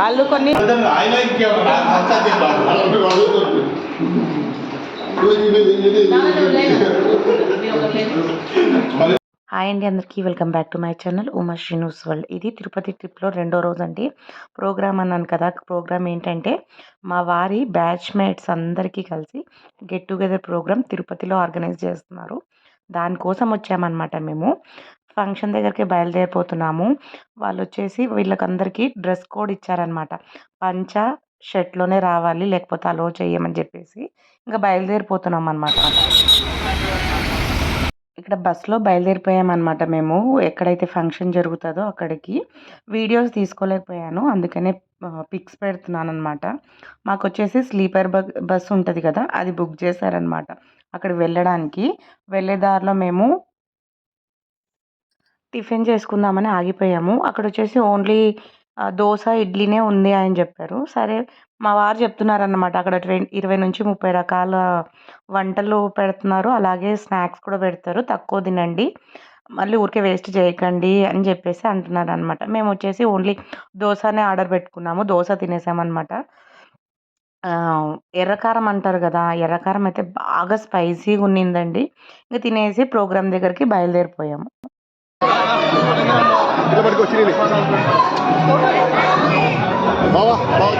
వాళ్ళు కొన్ని హాయ్ అండి అందరికీ welcome back to my channel Uma Srinivas world. ఇది తిరుపతి ట్రిప్లో రెండో రోజు అండి ప్రోగ్రామ్ అన్నాను కదా ప్రోగ్రామ్ ఏంటంటే మా వారి బ్యాచ్ మేట్స్ అందరికీ కలిసి గెట్ టుగెదర్ ప్రోగ్రామ్ తిరుపతిలో ఆర్గనైజ్ చేస్తున్నారు. దానికోసం వచ్చామన్నమాట మేము. ఫంక్షన్ దగ్గరికి బయలుదేరిపోతున్నాము. వాళ్ళు వచ్చేసి వీళ్ళకందరికీ డ్రెస్ కోడ్ ఇచ్చారనమాట. పంచ షర్ట్లోనే రావాలి లేకపోతే అలో చేయమని చెప్పేసి ఇంకా బయలుదేరిపోతున్నాం అనమాట ఇక్కడ బస్సులో బయలుదేరిపోయామన్నమాట మేము. ఎక్కడైతే ఫంక్షన్ జరుగుతుందో అక్కడికి. వీడియోస్ తీసుకోలేకపోయాను. అందుకనే పిక్స్ పెడుతున్నాను అనమాట మాకు వచ్చేసి స్లీపర్ బ బస్ ఉంటుంది కదా అది బుక్ చేశారనమాట. అక్కడ వెళ్ళడానికి. వెళ్ళే దారిలో మేము టిఫిన్ చేసుకుందామని ఆగిపోయాము. అక్కడ వచ్చేసి ఓన్లీ దోశ ఇడ్లీనే ఉంది అని చెప్పారు. సరే మా వారు చెప్తున్నారన్నమాట. అక్కడ ఇరవై నుంచి ముప్పై రకాల వంటలు పెడుతున్నారు. అలాగే స్నాక్స్ కూడా పెడతారు. తక్కువ తినండి. మళ్ళీ ఊరికే వేస్ట్ చేయకండి అని చెప్పేసి అంటున్నారు అనమాట మేము వచ్చేసి ఓన్లీ దోశనే ఆర్డర్ పెట్టుకున్నాము. దోశ తినేసామన్నమాట. ఎర్రకారం అంటారు కదా ఎర్రకారం అయితే బాగా స్పైసీగా ఉన్నిందండి. ఇంకా తినేసి ప్రోగ్రామ్ దగ్గరికి బయలుదేరిపోయాము. ఇక్కడికి వచ్చి బావా బావా.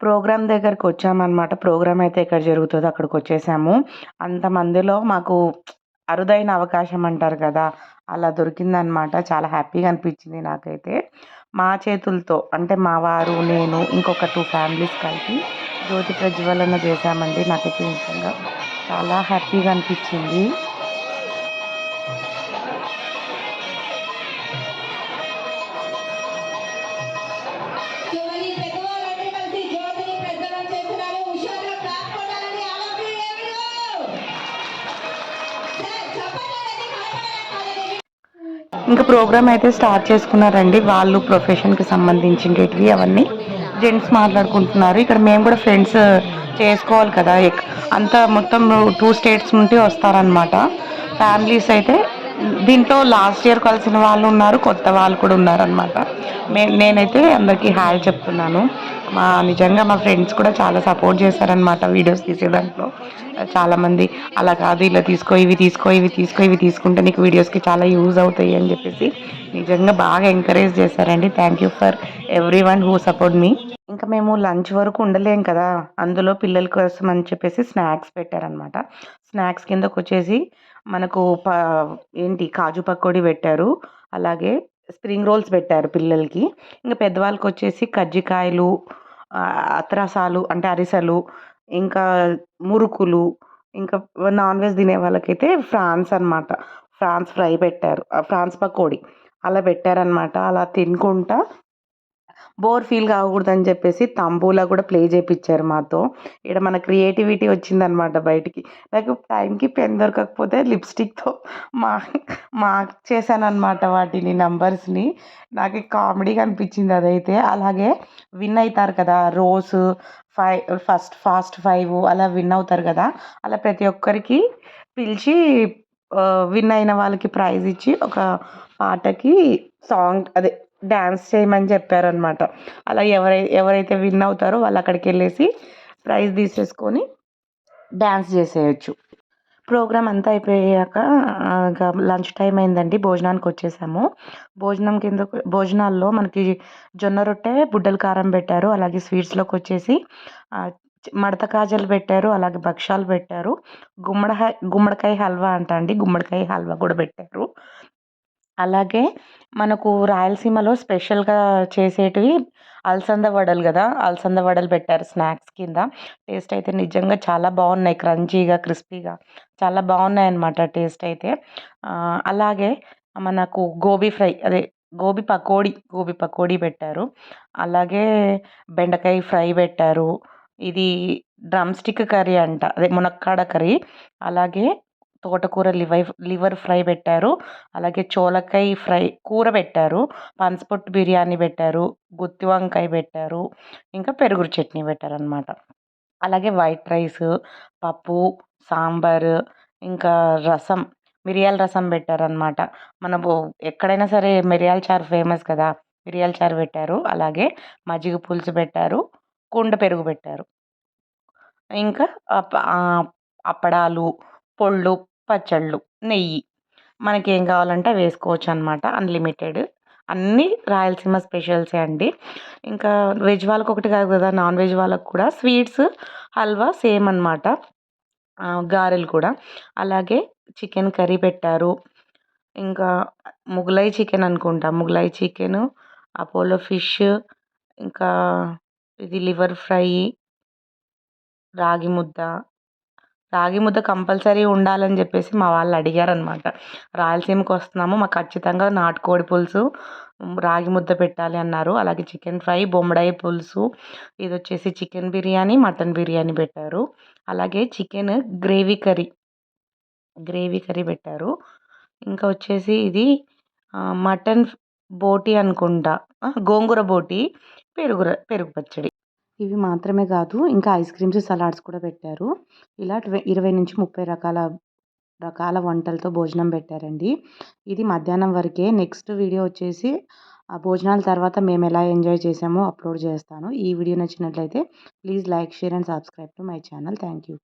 ప్రోగ్రామ్ దగ్గరికి వచ్చామన్నమాట. ప్రోగ్రామ్ అయితే ఎక్కడ జరుగుతుందో అక్కడికి వచ్చేసాము. అంతమందిలో మాకు అరుదైన అవకాశం అంటారు కదా అలా దొరికిందనమాట చాలా హ్యాపీగా అనిపించింది నాకైతే. మా చేతులతో అంటే మా వారు నేను ఇంకొక టూ ఫ్యామిలీస్ కలిపి జ్యోతి ప్రజ్వలన చేశామండి. నాకైతే నిజంగా చాలా హ్యాపీగా అనిపించింది. ఇంకా ప్రోగ్రామ్ అయితే స్టార్ట్ చేసుకున్నారండి. వాళ్ళు ప్రొఫెషన్కి సంబంధించినవి అవన్నీ. జెంట్స్ మాట్లాడుకుంటున్నారు. ఇక్కడ మేము కూడా ఫ్రెండ్స్ చేసుకోవాలి కదా. ఎక్- అంతా మొత్తం టూ స్టేట్స్ నుండి వస్తారనమాట ఫ్యామిలీస్ అయితే దీంట్లో లాస్ట్ ఇయర్ కలిసిన వాళ్ళు ఉన్నారు కొత్త వాళ్ళు కూడా ఉన్నారనమాట మే నేనైతే అందరికీ హాయ్ చెప్తున్నాను. మా నిజంగా మా ఫ్రెండ్స్ కూడా చాలా సపోర్ట్ చేశారనమాట వీడియోస్ తీసే దాంట్లో. చాలామంది అలా కాదు ఇలా తీసుకో ఇవి తీసుకో ఇవి తీసుకో ఇవి తీసుకుంటే నీకు వీడియోస్కి చాలా యూజ్ అవుతాయి అని చెప్పేసి నిజంగా బాగా ఎంకరేజ్ చేశారండి. Thank you for everyone who support మీ ఇంకా మేము లంచ్ వరకు ఉండలేం కదా అందులో పిల్లల కోసం అని చెప్పేసి స్నాక్స్ పెట్టారనమాట స్నాక్స్ కిందకు వచ్చేసి మనకు ప ఏంటి కాజు పకోడీ పెట్టారు. అలాగే స్ప్రింగ్ రోల్స్ పెట్టారు పిల్లలకి. ఇంకా పెద్దవాళ్ళకి వచ్చేసి కజ్జికాయలు ఆ, అత్రసాలు అంటే అరిసెలు ఇంకా మురుకులు ఇంకా నాన్ వెజ్ తినే వాళ్ళకైతే ఫ్రాన్స్ అన్నమాట. ఫ్రాన్స్ ఫ్రై పెట్టారు. ఫ్రాన్స్ పకోడీ. అలా పెట్టారనమాట అలా తినుకుంటా బోర్ ఫీల్ కాకూడదని చెప్పేసి తంబూలా కూడా ప్లే చేయించారు మాతో. ఇక్కడ మన క్రియేటివిటీ వచ్చిందనమాట బయటికి. నాకు టైంకి పెన్ దొరకకపోతే లిప్స్టిక్తో మా మార్క్ చేశానమాట వాటిని నంబర్స్ని. నాకు కామెడీగా అనిపించింది అదైతే. అలాగే విన్ అవుతారు కదా రోజు ఫైవ్ ఫస్ట్ ఫాస్ట్ ఫైవ్ అలా విన్ అవుతారు కదా అలా ప్రతి ఒక్కరికి పిలిచి విన్ అయిన వాళ్ళకి ప్రైజ్ ఇచ్చి ఒక పాటకి సాంగ్ అదే డ్యాన్స్ చేయమని చెప్పారనమాట అలా ఎవరై ఎవరైతే విన్ అవుతారో వాళ్ళు అక్కడికి వెళ్ళేసి ప్రైజ్ తీసేసుకొని డ్యాన్స్ చేసేయచ్చు. ప్రోగ్రామ్ అంతా అయిపోయాక ఇంకా లంచ్ టైం అయిందండి. భోజనానికి వచ్చేసాము. భోజనం కింద భోజనాల్లో మనకి జొన్న రొట్టె బుడ్డల కారం పెట్టారు. అలాగే స్వీట్స్లోకి వచ్చేసి మడత కాజలు పెట్టారు. అలాగే భక్షాలు పెట్టారు. గుమ్మడి గుమ్మడికాయ హల్వా అంట అండి. గుమ్మడికాయ హల్వా కూడా పెట్టారు. అలాగే మనకు రాయలసీమలో స్పెషల్గా చేసేటివి అలసంద వడలు కదా అలసంద వడలు పెట్టారు స్నాక్స్ కింద. టేస్ట్ అయితే నిజంగా చాలా బాగున్నాయి క్రంచీగా క్రిస్పీగా చాలా బాగున్నాయి అన్నమాట టేస్ట్ అయితే. అలాగే మనకు గోబీ ఫ్రై అదే గోబీ పకోడీ గోబీ పకోడీ పెట్టారు. అలాగే బెండకాయ ఫ్రై పెట్టారు. ఇది డ్రమ్ స్టిక్ కర్రీ అంట. అదే మునక్కాడ కర్రీ. అలాగే తోటకూర లివర్ లివర్ ఫ్రై పెట్టారు. అలాగే చోలకాయ ఫ్రై కూర పెట్టారు. పనసపొట్టు బిర్యానీ పెట్టారు. గుత్తి వంకాయ పెట్టారు. ఇంకా పెరుగురు చట్నీ పెట్టారు అనమాట అలాగే వైట్ రైస్ పప్పు సాంబార్ ఇంకా రసం మిరియాల రసం పెట్టారనమాట మనము ఎక్కడైనా సరే మిరియాల చారు ఫేమస్ కదా మిరియాల చారు పెట్టారు. అలాగే మజ్జిగ పులుసు పెట్టారు. కుండ పెరుగు పెట్టారు. ఇంకా అప్పడాలు పొళ్ళు పచ్చళ్ళు నెయ్యి. మనకేం కావాలంటే వేసుకోవచ్చు అనమాట అన్లిమిటెడ్ అన్నీ రాయలసీమ స్పెషల్సే అండి. ఇంకా వెజ్ వాళ్ళకి ఒకటి కాదు కదా నాన్ వెజ్ వాళ్ళకి కూడా స్వీట్స్ హల్వా సేమ్ అనమాట గారెలు కూడా. అలాగే చికెన్ కర్రీ పెట్టారు. ఇంకా ముగలై చికెన్ అనుకుంటా. ముగలై చికెన్ అపోలో ఫిష్ ఇంకా ఇది లివర్ ఫ్రై రాగి ముద్ద. రాగి ముద్ద కంపల్సరీ ఉండాలని చెప్పేసి మా వాళ్ళు అడిగారనమాట రాయలసీమకి వస్తున్నాము మాకు ఖచ్చితంగా నాటుకోడి పులుసు రాగి ముద్ద పెట్టాలి అన్నారు. అలాగే చికెన్ ఫ్రై బొమ్మడాయి పులుసు ఇది వచ్చేసి చికెన్ బిర్యానీ మటన్ బిర్యానీ పెట్టారు. అలాగే chicken gravy curry gravy curry పెట్టారు. ఇంకా వచ్చేసి ఇది మటన్ బోటి అనుకుంటా గోంగూర బోటి పెరుగు పెరుగు పచ్చడి. ఇవి మాత్రమే కాదు ఇంకా ఐస్ క్రీమ్స్ సలాడ్స్ కూడా పెట్టారు. ఇలా ఇరవై నుంచి ముప్పై రకాల రకాల వంటలతో భోజనం పెట్టారండి. ఇది మధ్యాహ్నం వరకే. నెక్స్ట్ వీడియో వచ్చేసి ఆ భోజనాల తర్వాత మేము ఎలా ఎంజాయ్ చేసామో అప్లోడ్ చేస్తాను. ఈ వీడియో నచ్చినట్లయితే please like share and subscribe to my channel. Thank you.